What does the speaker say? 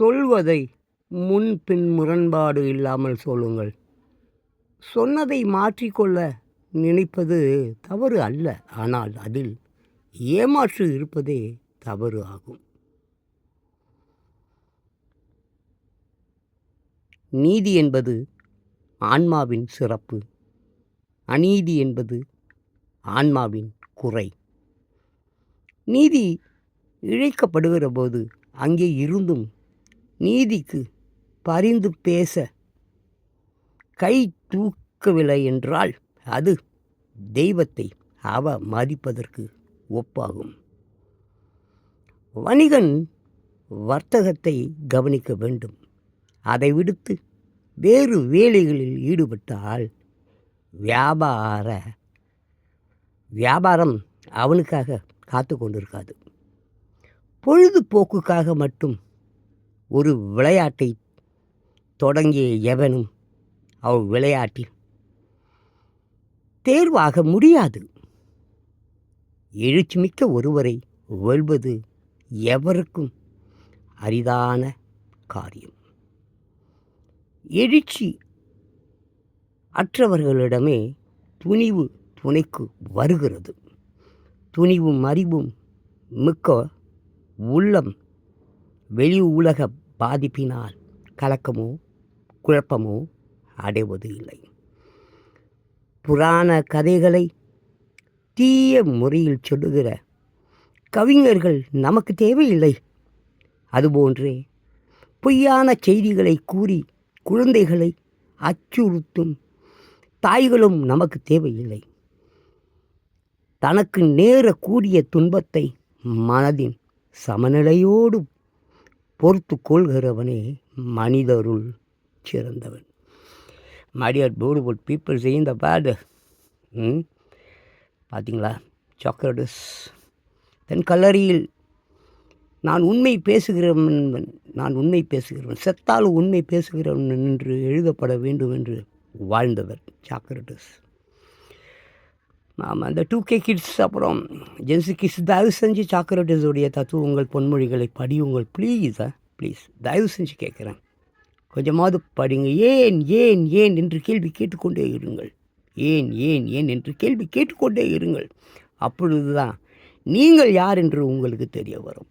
சொல்வதை முன்பின் முரண்பாடு இல்லாமல் சொல்லுங்கள். சொன்னதை மாற்றிக்கொள்ள நினைப்பது தவறு அல்ல ஆனால் அதில் ஏமாற்று இருப்பதே தவறு ஆகும். நீதி என்பது ஆன்மாவின் சிறப்பு. அநீதி என்பது ஆன்மாவின் குறை. நீதி இழைக்கப்படுகிற போது அங்கே இருந்தும் நீதிக்கு பரிந்து பேச கை தூக்கவில்லை என்றால் அது தெய்வத்தை அவ மதிப்பதற்கு ஒப்பாகும். வணிகன் வர்த்தகத்தை கவனிக்க வேண்டும். அதை விடுத்து வேறு வேலைகளில் ஈடுபட்டால் வியாபார வியாபாரம் அவனுக்காக காத்து கொண்டிருக்காது. பொழுதுபோக்குக்காக மட்டும் ஒரு விளையாட்டை தொடங்கிய எவனும் அவ் விளையாட்டில் தேர்வாக முடியாது. எழுச்சிமிக்க ஒருவரை வெல்வது எவருக்கும் அரிதான காரியம். எழுச்சி அற்றவர்களிடமே துணிவு துணைக்கு வருகிறது. துணிவும் அறிவும் மிக்க உள்ளம் வெளி உலக பாதிப்பினால் கலக்கமோ குழப்பமோ அடைவது இல்லை. புராண கதைகளை தீய முறையில் சொல்லுகிற கவிஞர்கள் நமக்கு தேவையில்லை. அதுபோன்றே பொய்யான செய்திகளை கூறி குழந்தைகளை அச்சுறுத்தும் தாய்களும் நமக்கு தேவையில்லை. தனக்கு நேரக்கூடிய துன்பத்தை மனதின் சமநிலையோடு பொறுத்து கொள்கிறவனே மனிதருள் சிறந்தவன். மடியார் பியூட்டிஃபுல் பீப்புள் செய்யும் த பேடு. ம் பார்த்தீங்களா சாக்ரடஸ் தன் கல்லறியில் நான் உண்மை பேசுகிறவன் நான் உண்மை பேசுகிறவன். செத்தால் உண்மை பேசுகிறவன் என்று எழுதப்பட வேண்டும் என்று வாழ்ந்தவர் சாக்ரடஸ் நாம் அந்த டூ கே கிட்ஸ் அப்புறம் ஜென்சி கிட்ஸ் தயவு செஞ்சு சாக்ரட்டிஸுடைய தத்துவங்கள் பொன்மொழிகளை படியுங்கள் ப்ளீஸ் ப்ளீஸ். தயவு செஞ்சு கேட்குறேன். கொஞ்சமாவது படிங்க. ஏன் ஏன் ஏன் என்று கேள்வி கேட்டுக்கொண்டே இருங்கள். ஏன் ஏன் ஏன் என்று கேள்வி கேட்டுக்கொண்டே இருங்கள். அப்பொழுது தான் நீங்கள் யார் என்று உங்களுக்கு தெரிய வரும்.